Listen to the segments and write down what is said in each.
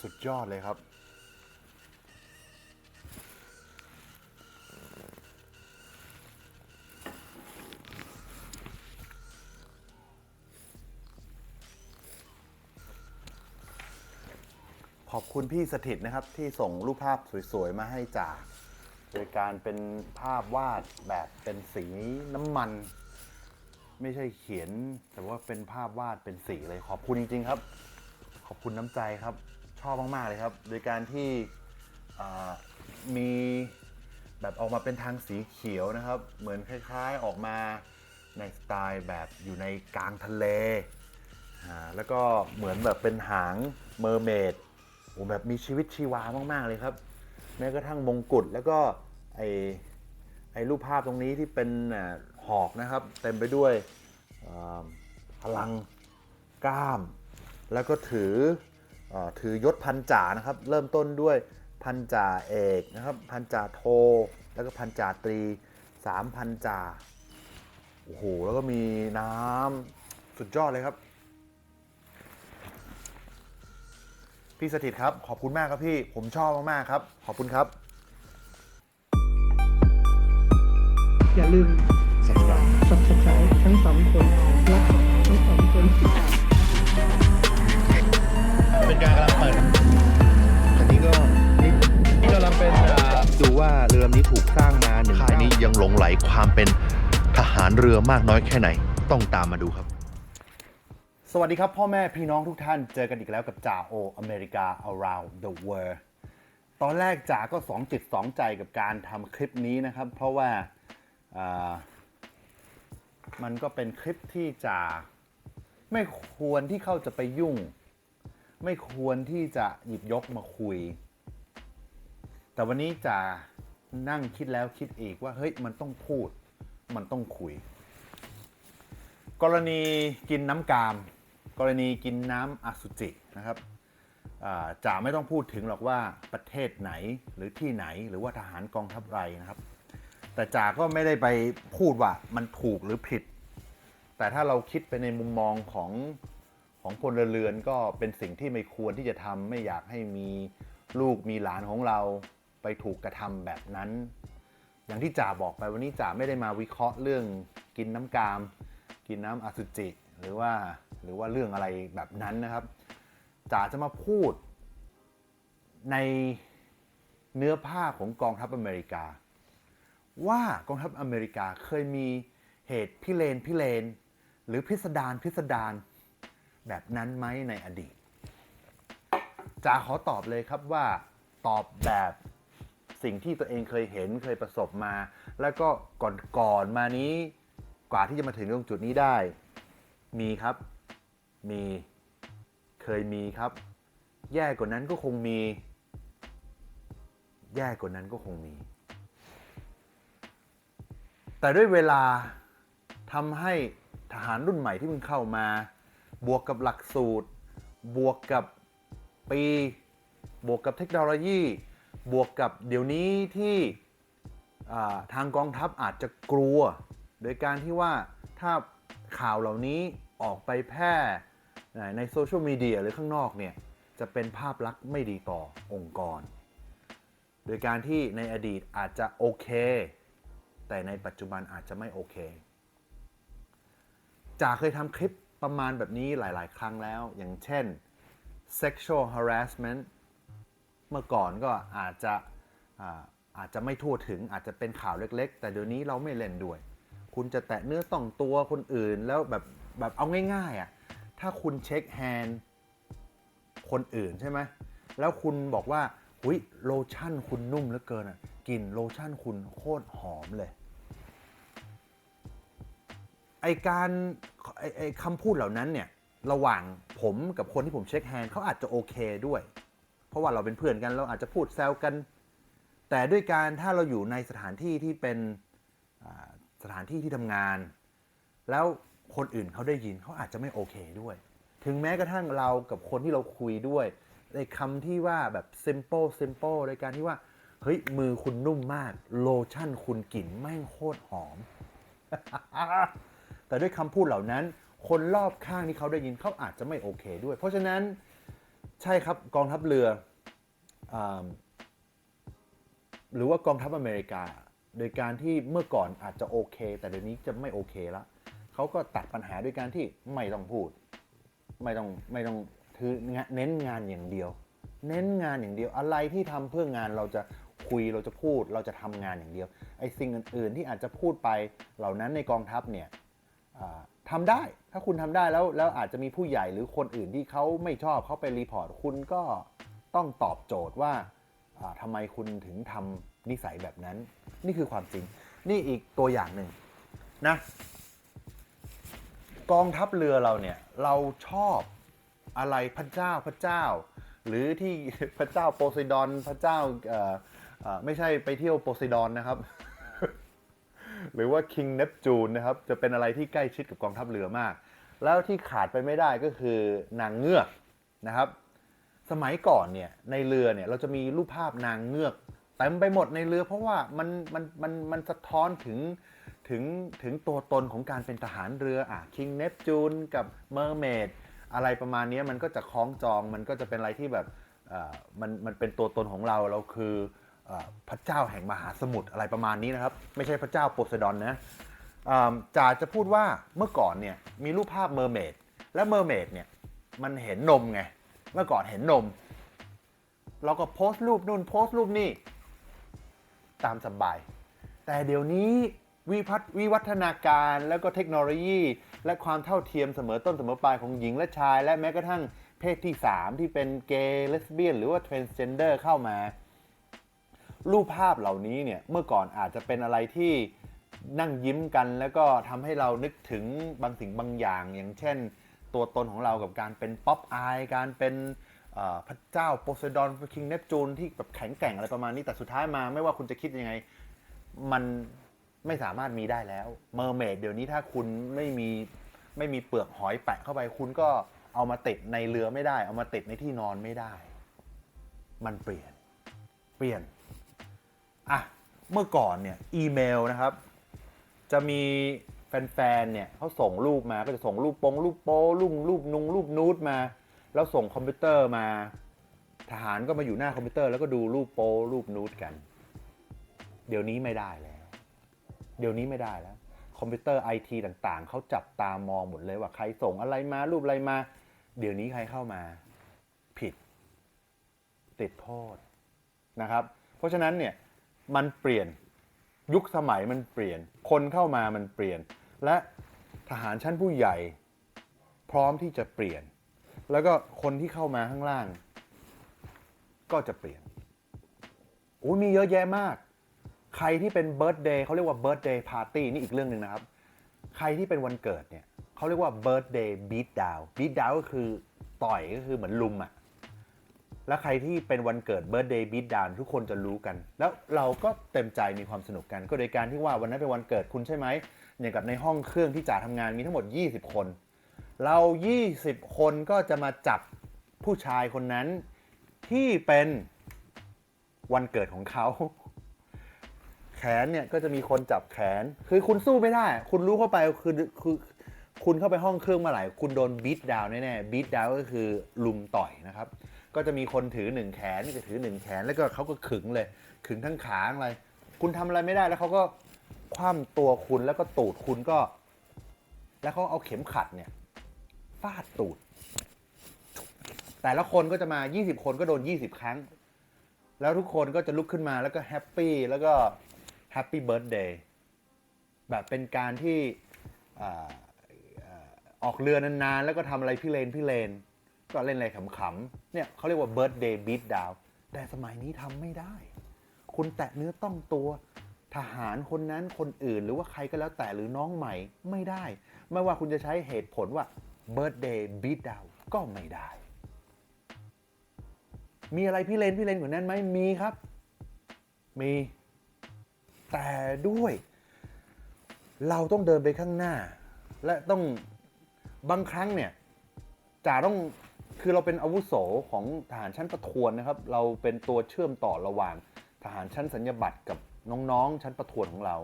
สุดยอดเลยครับ ขอบคุณพี่สถิตนะครับ ที่ส่งรูปภาพสวย ๆ มาให้จ่าโดยการเป็นภาพวาดแบบเป็นสีน้ำมัน ไม่ใช่เขียน แต่ว่าเป็นภาพวาดเป็นสีเลยขอบคุณจริง ๆ ครับ ขอบคุณน้ำใจครับ ชอบมากๆเลยครับ โดยการที่มีแบบออกมาเป็นทางสีเขียวนะครับ เหมือนคล้าย ๆออกมาในสไตล์แบบอยู่ในกลางทะเลอ่าแล้วก็เหมือนแบบเป็นหางเมอร์เมดโอ้แบบมีชีวิตชีวามากๆเลยครับแม้กระทั่งมงกุฎแล้วก็ไอไอรูปภาพตรงนี้ที่เป็น หอกนะครับ เต็มไปด้วยพลังกล้าม แล้วก็ถืออถือยศพันจ่านะครับ เริ่มต้นด้วยพันจ่าเอกนะครับ พันจ่าโท แล้วก็พันจ่าตรีสามพันจ่าโอ้โหแล้วก็มีน้ำสุดยอดเลยครับ พี่สถิตครับ ขอบคุณมากครับพี่ผมชอบมาก ๆ ครับ ขอบคุณครับ อย่าลืม สองคนรักทั้งสองคนเป็นการกำลังเปิด อันนี้ก็นี่นี่กำลังเป็นอ่าดูว่าเรือลำนี้ถูกสร้างมาหนึ่งค่ายนี้ยังหลงไหลความเป็นทหารเรือมากน้อยแค่ไหน ต้องตามมาดูครับ สวัสดีครับ พ่อแม่พี่น้องทุกท่านเจอกันอีกแล้วกับจ่าโออเมริกา around the world ตอนแรกจ่าก็สองจิตสองใจกับการทำคลิปนี้นะครับ เพราะว่าอ่า มันก็เป็นคลิปที่จ่าไม่ควรที่เขาจะไปยุ่ง ไม่ควรที่จะหยิบยกมาคุย แต่วันนี้จะนั่งคิดแล้วคิดอีกว่าเฮ้ยมันต้องพูด มันต้องคุย กรณีกินน้ำกาม กรณีกินน้ำอสุจินะครับจะไม่ต้องพูดถึงหรอกว่าประเทศไหนหรือที่ไหนหรือว่าทหารกองทัพไรนะครับ แต่จ่าก็ไม่ได้ไปพูดว่ามันถูกหรือผิด แต่ถ้าเราคิดไปในมุมมองของของพลเรือนก็เป็นสิ่งที่ไม่ควรที่จะทำไม่อยากให้มีลูกมีหลานของเราไปถูกกระทำแบบนั้น อย่างที่จ่าบอกไปวันนี้จ่าไม่ได้มาวิเคราะห์เรื่องกินน้ำกาม กินน้ำอสุจิ หรือว่าหรือว่าเรื่องอะไรแบบนั้นนะครับจ่าจะมาพูดในเนื้อผ้าของกองทัพอเมริกา ว่ากองทัพอเมริกาเคยมีเหตุพิเรนพิเรนหรือพิสดารพิสดารแบบนั้นไหมในอดีตจาขอตอบเลยครับว่าตอบแบบสิ่งที่ตัวเองเคยเห็นเคยประสบมา แล้วก็ก่อนก่อนมานี้กว่าที่จะมาถึงตรงจุดนี้ได้ มีครับ มีเคยมีครับ แย่กว่านั้นก็คงมี แย่กว่านั้นก็คงมี แต่ด้วยเวลาทำให้ทหารรุ่นใหม่ที่เพิ่งเข้ามา บวกกับหลักสูตร บวกกับปี บวกกับเทคโนโลยี บวกกับเดี๋ยวนี้ที่ทางกองทัพอาจจะกลัว โดยการที่ว่าถ้าข่าวเหล่านี้ออกไปแพร่ในโซเชียลมีเดียหรือข้างนอกเนี่ย จะเป็นภาพลักษณ์ไม่ดีต่อองค์กร โดยการที่ในอดีตอาจจะโอเค แต่ในปัจจุบันอาจจะไม่โอเคจ่าเคยทำคลิปประมาณแบบนี้หลาย ๆ ครั้งแล้ว อย่างเช่น sexual harassment เมื่อก่อนก็อาจจะอาจจะไม่ทั่วถึงอาจจะเป็นข่าวเล็ก ๆ แต่เดี๋ยวนี้เราไม่เล่นด้วย คุณจะแตะเนื้อต้องตัวคนอื่นแล้วแบบแบบเอาง่าย ๆอะถ้าคุณเช็คแฮนด์คนอื่นใช่ไหมแล้วคุณบอกว่าหุยโลชั่นคุณนุ่มเหลือเกินอะกลิ่นโลชั่นคุณโคตรหอมเลย ไอการไอไอคำพูดเหล่านั้นเนี่ยระหว่างผมกับคนที่ผมเช็คแฮนด์เขาอาจจะโอเคด้วย เพราะว่าเราเป็นเพื่อนกันเราอาจจะพูดแซวกัน แต่ด้วยการถ้าเราอยู่ในสถานที่ที่เป็นสถานที่ที่ทำงาน แล้วคนอื่นเขาได้ยินเขาอาจจะไม่โอเคด้วย ถึงแม้กระทั่งเรากับคนที่เราคุยด้วยในคำที่ว่าแบบ simple simple ในการที่ว่า เฮ้ย มือคุณนุ่มมาก โลชั่นคุณกลิ่นแม่งโคตรหอม แต่ด้วยคำพูดเหล่านั้น คนรอบข้างที่เขาได้ยินเขาอาจจะไม่โอเคด้วย เพราะฉะนั้นใช่ครับกองทัพเรืออหรือว่ากองทัพอเมริกา โดยการที่เมื่อก่อนอาจจะโอเค แต่เดี๋ยวนี้จะไม่โอเคละเขาก็ตัดปัญหาด้วยการที่ไม่ต้องพูด ไม่ต้องไม่ต้องคือเน้นงานอย่างเดียว เน้นงานอย่างเดียวอะไรที่ทำเพื่องานเราจะคุยเราจะพูดเราจะทำงานอย่างเดียวไอ้สิ่งอื่น ๆ ที่อาจจะพูดไปเหล่านั้นในกองทัพเนี่ย อ่าทำได้ ถ้าคุณทำได้แล้วแล้วอาจจะมีผู้ใหญ่หรือคนอื่นที่เขาไม่ชอบเขาไปรีพอร์ตคุณก็ต้องตอบโจทย์ว่าอ่าทำไมคุณถึงทำนิสัยแบบนั้น นี่คือความจริง นี่อีกตัวอย่างหนึ่งนะกองทัพเรือเราเนี่ยเราชอบอะไรพระเจ้าพระเจ้า หรือที่พระเจ้าโปไซดอนพระเจ้าไม่ใช่ไปเที่ยวโปไซดอนนะครับ หรือว่าคิงเนปจูนนะครับ จะเป็นอะไรที่ใกล้ชิดกับกองทัพเรือมาก แล้วที่ขาดไปไม่ได้ก็คือนางเงือกนะครับ สมัยก่อนเนี่ยในเรือเนี่ยเราจะมีรูปภาพนางเงือกเต็มไปหมดในเรือเพราะว่ามันมันมันมันสะท้อนถึงถึงถึงตัวตนของการเป็นทหารเรืออะคิงเนปจูนกับเมอร์เมดอะไรประมาณนี้มันก็จะคล้องจองมันก็จะเป็นอะไรที่แบบมันมันเป็นตัวตนของเราเราคือ พระเจ้าแห่งมหาสมุทรอะไรประมาณนี้นะครับ ไม่ใช่พระเจ้าโปไซดอนนะจ่าจะพูดว่าเมื่อก่อนเนี่ยมีรูปภาพเมอร์เมดและเมอร์เมดเนี่ยมันเห็นนมไง เมื่อก่อนเห็นนม เราก็โพสต์รูปนู่นโพสต์รูปนี่ ตามสบาย แต่เดี๋ยวนี้วิพัฒน์วิวัฒนาการแล้วก็เทคโนโลยี และความเท่าเทียมเสมอต้นเสมอปลายของหญิงและชาย และแม้กระทั่งเพศที่ 3 ที่เป็นเกย์เลสเบี้ยนหรือว่า transgender เข้ามา รูปภาพเหล่านี้เนี่ยเมื่อก่อนอาจจะเป็นอะไรที่นั่งยิ้มกันแล้วก็ทำให้เรานึกถึงบางสิ่งบางอย่าง อย่างเช่น ตัวตนของเรากับการเป็นป๊อปอายการเป็นพระเจ้าโปไซดอนคิงเนปจูนที่แบบแข็งแกร่งอะไรประมาณนี้แต่สุดท้ายมาไม่ว่าคุณจะคิดยังไง มันไม่สามารถมีได้แล้วเมอร์เมดเดี๋ยวนี้ถ้าคุณไม่มีไม่มีเปลือกหอยแปะเข้าไปคุณก็เอามาติดในเรือไม่ได้ เอามาติดในที่นอนไม่ได้ มันเปลี่ยน เปลี่ยน อะเมื่อก่อนเนี่ยอีเมลนะครับ จะมีแฟนๆเนี่ยเขาส่งรูปมาก็จะส่งรูปปงรูปโป้รูปรูปนุงรูปนูดมา แล้วส่งคอมพิวเตอร์มา ทหารก็มาอยู่หน้าคอมพิวเตอร์แล้วก็ดูรูปโป้รูปนูดกัน เดี๋ยวนี้ไม่ได้แล้ว เดี๋ยวนี้ไม่ได้แล้ว คอมพิวเตอร์ไอทีต่างๆเขาจับตามองหมดเลยว่าใครส่งอะไรมารูปอะไรมา เดี๋ยวนี้ใครเข้ามา ผิด ติดโทษนะครับ เพราะฉะนั้นเนี่ย มันเปลี่ยนยุคสมัยมันเปลี่ยน คนเข้ามามันเปลี่ยน และทหารชั้นผู้ใหญ่พร้อมที่จะเปลี่ยน แล้วก็คนที่เข้ามาข้างล่าง ก็จะเปลี่ยนโอ้ยมีเยอะแยะมาก ใครที่เป็นเบิร์ d เดย์เขาเรียกว่าเบิร์ d เดย์ปาร์ตี้นี่อีกเรื่องหนึ่งนะครับ ใครที่เป็นวันเกิดเนี่ยเขาเรียกว่าเบิร์ d เดย์บีทดาวบีทดาวก็คือต่อยก็คือเหมือนลุมอะ แล้วใครที่เป็นวันเกิดเบิร์ d เดย์บีทดาวทุกคนจะรู้กัน แล้วเราก็เต็มใจมีความสนุกกัน ก็โดยการที่ว่าวันนั้นเป็นวันเกิดคุณใช่ไหมอย่างกับในห้องเครื่องที่จ่าทำงานมีทั้งหมด 20 คน เรา 20 คนก็จะมาจับผู้ชายคนนั้นที่เป็นวันเกิดของเขา แขนเนี่ยก็จะมีคนจับแขน คือคุณสู้ไม่ได้ คุณรู้เข้าไปคือคือ คุณเข้าไปห้องเครื่องเมื่อไหร่คุณโดนบีทดาวน์แน่ๆบีทดาวก็คือลุมต่อยนะครับ ก็จะมีคนถือหนึ่งแขนนี่ก็ถือหนึ่งแขนแล้วก็เขาก็ขึงเลย ขึงทั้งขาอะไร คุณทำอะไรไม่ได้แล้วเขาก็คว่ำตัวคุณแล้วก็ตูดคุณก็ แล้วเขาเอาเข็มขัดเนี่ยฟาดตูด แต่ละคนก็จะมา 20 คนก็โดน 20 ครั้ง แล้วทุกคนก็จะลุกขึ้นมาแล้วก็แฮปปี้แล้วก็แฮปปี้เบิร์ดเดย์แบบเป็นการที่ ออกเรือนานๆ แล้วก็ทำอะไรพี่เลนพี่เลน ก็เล่นอะไรขำๆ เนี่ยเขาเรียกว่าเบิร์ดเดย์บีทดาวแต่สมัยนี้ทำไม่ได้ คุณแตะเนื้อต้องตัวทหารคนนั้นคนอื่นหรือว่าใครก็แล้วแต่หรือน้องใหม่ไม่ได้ ไม่ว่าคุณจะใช้เหตุผลว่าเบิร์ดเดย์บีทดาวก็ไม่ได้ มีอะไรพี่เลนพี่เลนกว่านั้นไหมมีครับ มี แต่ด้วย เราต้องเดินไปข้างหน้า และต้อง บางครั้งเนี่ยจ่าต้องคือเราเป็นอาวุโสของทหารชั้นประทวนนะครับ เราเป็นตัวเชื่อมต่อระหว่างทหารชั้นสัญญาบัตรกับน้องๆ ชั้นประทวนของเรา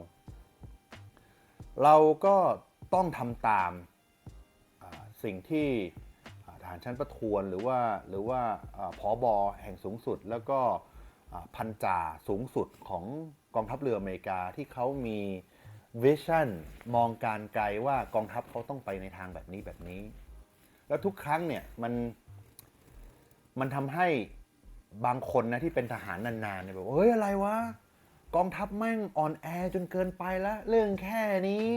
เราก็ต้องทำตามสิ่งที่อ่าทหารชั้นประทวนหรือว่าหรือว่าผอบอแห่งสูงสุด แล้วก็พันจ่าสูงสุดของกองทัพเรืออเมริกาที่เขามี วิชั่นมองการไกลว่ากองทัพเขาต้องไปในทางแบบนี้แบบนี้ แล้วทุกครั้งเนี่ยมันมันทำให้บางคนนะที่เป็นทหารนานๆเนี่ยแบบว่าเฮ้ยอะไรวะกองทัพแม่งอ่อนแอจนเกินไปแล้วเรื่องแค่นี้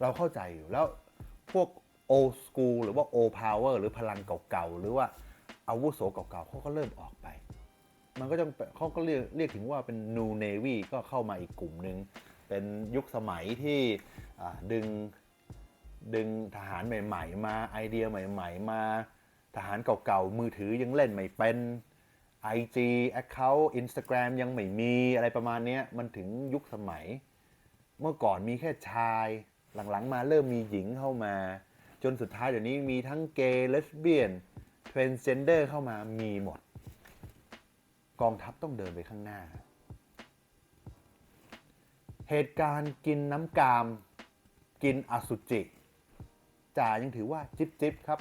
เราเข้าใจอยู่แล้วพวก old school หรือว่า old power หรือพลังเก่าๆ หรือว่าอาวุโสเก่าๆเขาก็เริ่มออกไป มันก็จะเขาก็เรียกเรียกถึงว่าเป็น new navy ก็เข้ามาอีกกลุ่มหนึ่ง เป็นยุคสมัยที่ดึงดึงทหารใหม่ ๆ มาไอเดียใหม่ ๆ มาทหารเก่าๆ มือถือยังเล่นไม่เป็น IG Account Instagram ยังไม่มีอะไรประมาณนี้มันถึงยุคสมัย เมื่อก่อนมีแค่ชาย หลังๆ มาเริ่มมีหญิงเข้ามา จนสุดท้ายเดี๋ยวนี้มีทั้งเกย์เลสเบี้ยนเทรนเจนเดอร์เข้ามามีหมด กองทัพต้องเดินไปข้างหน้า เหตุการณ์กินน้ำกาม กินอสุจิจ่ายังถือว่าจิบจิบครับ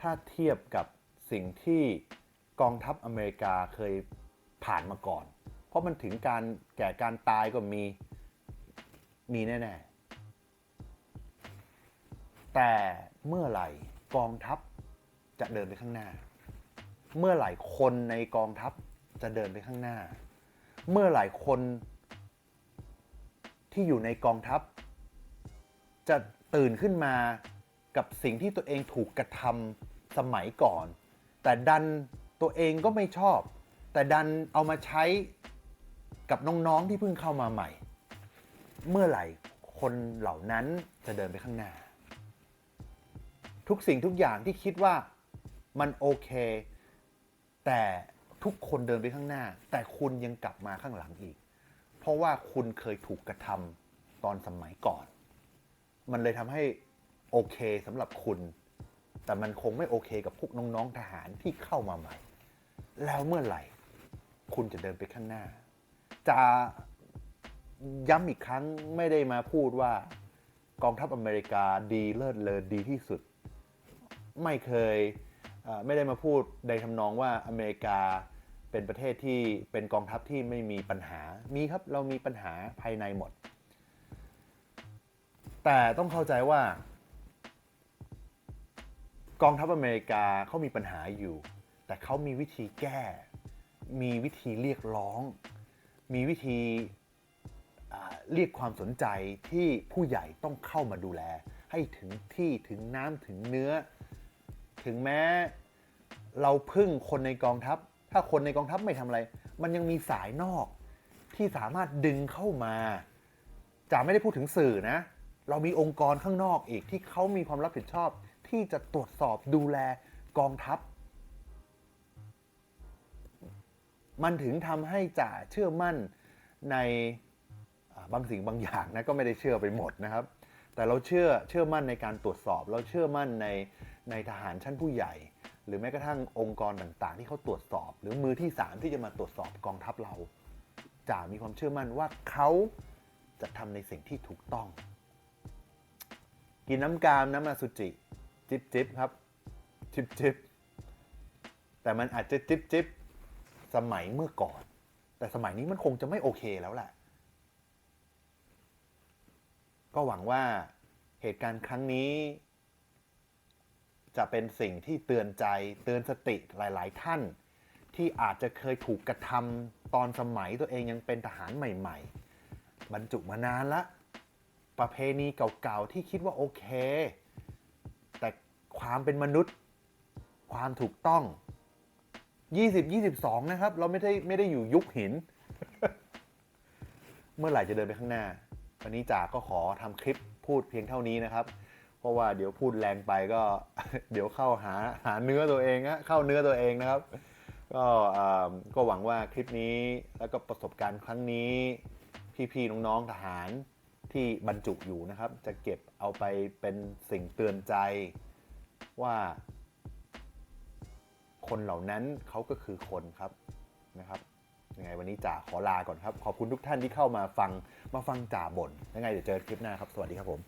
ถ้าเทียบกับสิ่งที่กองทัพอเมริกาเคยผ่านมาก่อน เพราะมันถึงการแก่การตายก็มีมีแน่ ๆ แต่เมื่อไหร่กองทัพจะเดินไปข้างหน้า เมื่อไหร่คนในกองทัพจะเดินไปข้างหน้า เมื่อไหร่คนที่อยู่ในกองทัพ จะตื่นขึ้นมากับสิ่งที่ตัวเองถูกกระทำสมัยก่อน แต่ดันตัวเองก็ไม่ชอบ แต่ดันเอามาใช้กับน้องๆที่เพิ่งเข้ามาใหม่ เมื่อไหร่คนเหล่านั้นจะเดินไปข้างหน้า ทุกสิ่งทุกอย่างที่คิดว่ามันโอเค แต่ทุกคนเดินไปข้างหน้า แต่คุณยังกลับมาข้างหลังอีก เพราะว่าคุณเคยถูกกระทำตอนสมัยก่อน มันเลยทำให้โอเคสำหรับคุณ แต่มันคงไม่โอเคกับพวกน้องๆทหารที่เข้ามาใหม่ แล้วเมื่อไหร่ คุณจะเดินไปข้างหน้า จะย้ำอีกครั้งไม่ได้มาพูดว่ากองทัพอเมริกาดีเลิศเลอดีที่สุด ไม่เคย ไม่ได้มาพูดในทำนองว่าอเมริกาเป็นประเทศที่เป็นกองทัพที่ไม่มีปัญหา มีครับเรามีปัญหาภายในหมด แต่ต้องเข้าใจว่า กองทัพอเมริกาเขามีปัญหาอยู่ แต่เขามีวิธีแก้ มีวิธีเรียกร้อง มีวิธีเรียกความสนใจที่ผู้ใหญ่ต้องเข้ามาดูแล ให้ถึงที่ถึงน้ำถึงเนื้อ ถึงแม้เราพึ่งคนในกองทัพ ถ้าคนในกองทัพไม่ทำอะไร มันยังมีสายนอกที่สามารถดึงเข้ามาจะไม่ได้พูดถึงสื่อนะ เรามีองค์กรข้างนอกอีกที่เขามีความรับผิดชอบ ที่จะตรวจสอบดูแลกองทัพ มันถึงทำให้จ่าเชื่อมั่นในบางสิ่งบางอย่างนะก็ไม่ได้เชื่อไปหมดนะครับ แต่เราเชื่อเชื่อมั่นในการตรวจสอบ เราเชื่อมั่นใน ในทหารชั้นผู้ใหญ่ หรือแม้กระทั่งองค์กรต่างๆ ที่เขาตรวจสอบ หรือมือที่สามที่จะมาตรวจสอบกองทัพเราจ่ามีความเชื่อมั่นว่าเขาจะทำในสิ่งที่ถูกต้อง กินน้ำกามน้ำมาสุจิ จิบจิบครับ จิบจิบแต่มันอาจจะจิบจิบสมัยเมื่อก่อน แต่สมัยนี้มันคงจะไม่โอเคแล้วแหละ ก็หวังว่าเหตุการณ์ครั้งนี้ จะเป็นสิ่งที่เตือนใจเตือนสติหลาย ๆ ท่าน ที่อาจจะเคยถูกกระทำตอนสมัยตัวเองยังเป็นทหารใหม่ ๆ บรรจุมานานละ ประเพณีเก่าๆ ที่คิดว่าโอเค แต่ความเป็นมนุษย์ ความถูกต้อง 20 22 นะครับ เราไม่ได้ไม่ได้อยู่ยุคหิน เมื่อไหร่จะเดินไปข้างหน้า วันนี้จ่าก็ขอทำคลิปพูดเพียงเท่านี้นะครับ เพราะว่าเดี๋ยวพูดแรงไปก็ เดี๋ยวเข้าหาหาเนื้อตัวเองฮะเข้าเนื้อตัวเองนะครับ ก็ก็หวังว่าคลิปนี้แล้วก็ประสบการณ์ครั้งนี้ พี่ๆน้องๆทหารที่บรรจุอยู่นะครับ จะเก็บเอาไปเป็นสิ่งเตือนใจว่าคนเหล่านั้นเขาก็คือคนครับนะครับยังไงวันนี้จ่าขอลาก่อนครับ ขอบคุณทุกท่านที่เข้ามาฟังมาฟังจ่าบ่นยังไงเดี๋ยวเจอคลิปหน้าครับ สวัสดีครับผม